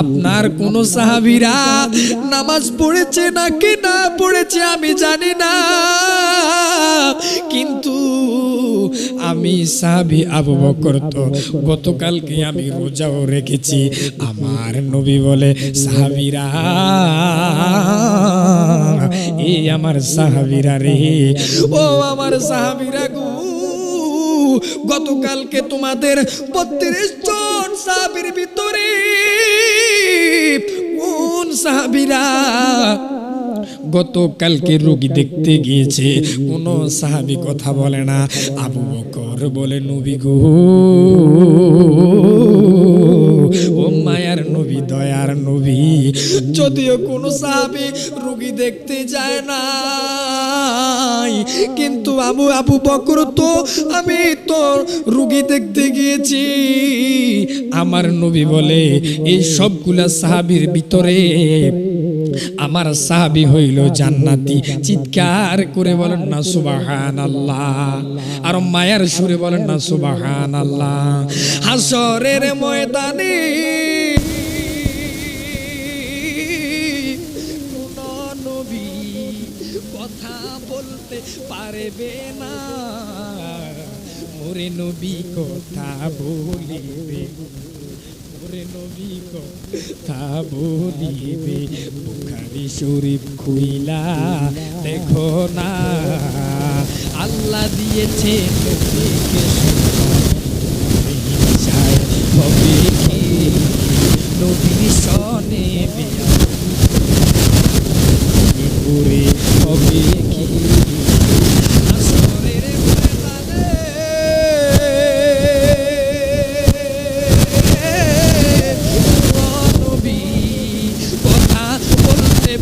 আপনার কোন সাহাবিরা নামাজ পড়েছে নাকি না পড়েছে আমি জানি না। কিন্তু আমি সাহাবি আবু বকর তো গতকালকে আমি রোজাও রেখেছি। আমার নবী বলে, সাহাবিরা এই আমার সাহাবিরা রে। ও আমার সাহাবিরা গো, গতকালকে তোমাদের বত্রিশ জন সাহাবির ভিতরে সাহাবিরা গতকালকে রোগী দেখতে গিয়েছে। কোনো সাহাবি কথা বলে না। আবু বকর বলে, নবী গো, ও মায়ার নবী, দয়ার নবী, যদিও কোন সাহাবি রোগী দেখতে যায় না। কিন্তু আবু আবু বকর তো, আমি তো রুগী দেখতে গিয়েছি। আমার নবী বলে, এই সবগুলা সাহাবির ভিতরে আমার সাহাবি হইল জান্নাতি। চিৎকার করে বলেন না সুবাহান আল্লাহ আর মায়ার সুরে বলেন না সুবাহান আল্লাহ হাসরের ময়দানে বলতে পারবে না। মোরে নবী কথা বলিবে মোরে নবী কথা বলিবে, বুখারি শরীফ খুইলা দেখো না। আল্লাহ দিয়েছে নবীকে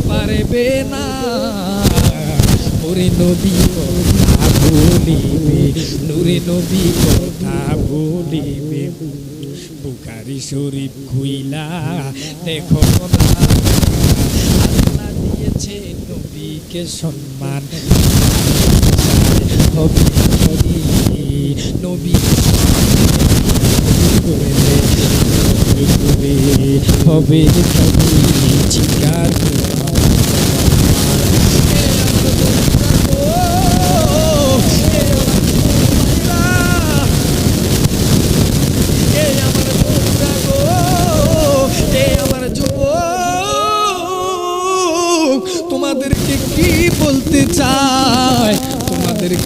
পারবে না। ওরে নবী কথা বলিবে, নুরে নবী কথা বলিবে। বুকারি শরীফ খুইলা, দেখো না। দিয়েছে নবীকে সম্মান। হবে কি? নবী করলে করে হবে কি?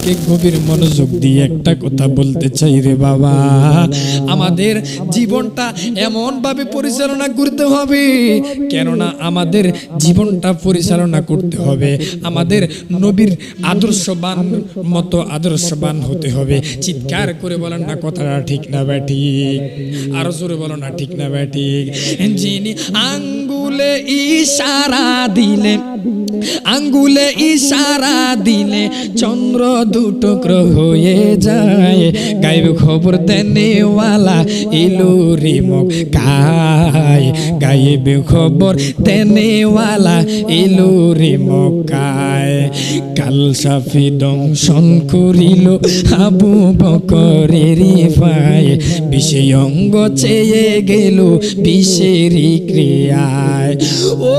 তোমাদেরকে গভীর মনোযোগ দিয়ে একটা কথা বলতে চাই রে বাবা। আমাদের জীবনটা এমন ভাবে পরিচালনা করতে হবে, কেননা আমাদের জীবনটা পরিচালনা করতে হবে। আমাদের নবীর আদর্শবান মতো আদর্শবান হতে হবে। চিৎকার করে বলেন না কথাটা ঠিক না ব্যা ঠিক, আরও জোরে বলো না ঠিক না ব্যা ঠিক। যিনি আঙ্গুলে ইশারা দিলে আঙ্গুলে ইশারা দিলে চন্দ্র দুটুকরো হয়ে যায়। গাইব খবর দেনেওয়ালা এলো রে মক্কায় গাইব খবর দেনেওয়ালা এলো রে মক্কায় কাল সাফি দংশন করিল আবু বকরের পায় বিষয় অঙ্গ চেয়ে গেল বিষেরই ক্রিয়ায়। ও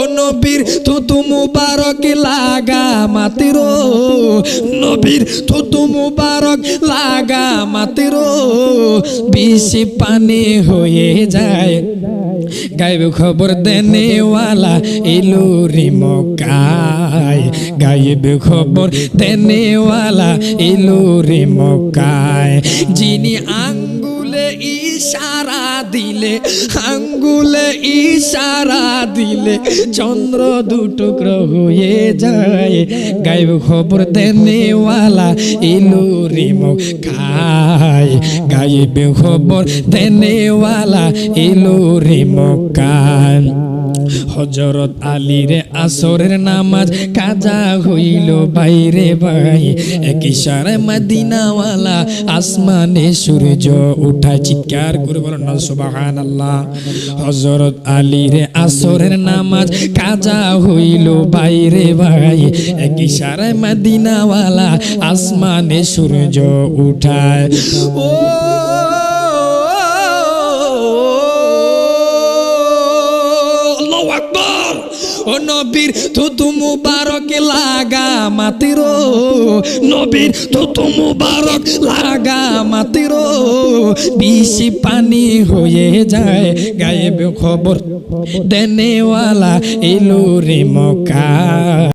ও নবীর থুতু মুবারক লাগা মাতিরো। নবীর থুতু মুবারক লাগা মাতিরো। বেশি পানি হয়ে যায়। গাইব খবর দেনেওয়ালা এলো রে মকায় গাইব খবর দেনেওয়ালা এলো রে মকায় যিনি আঙ্গুলে ইশারা দিলে, আঙ্গুলে ইশারা দিলে, চন্দ্র দুটুকরো হয়ে যায়। গাইব খবর দেনেওয়ালা এলো রে মকায় গাইব খবর দেনেওয়ালা এলো রে মকায় হজরত আলীর আসরের নামাজ কাজা হইল বাইরে ভাই। ইশারে মদিনাওয়ালা আসমানে সূর্য উঠায় চিৎকার করে বলেন না সুবহানাল্লাহ। হজরত আলীর আসরের নামাজ কাজা হইল বাইরে ভাই। ইশারে মদিনাওয়ালা আসমানে সূর্য উঠায়। ও নবীর থুতু মুবারক লাগা মাতির। নবীর থুতু মুবারক লাগা মাতির। বেশি পানি হয়ে যায়, গায়েব খবর দেনেওয়ালা এলো রে মকা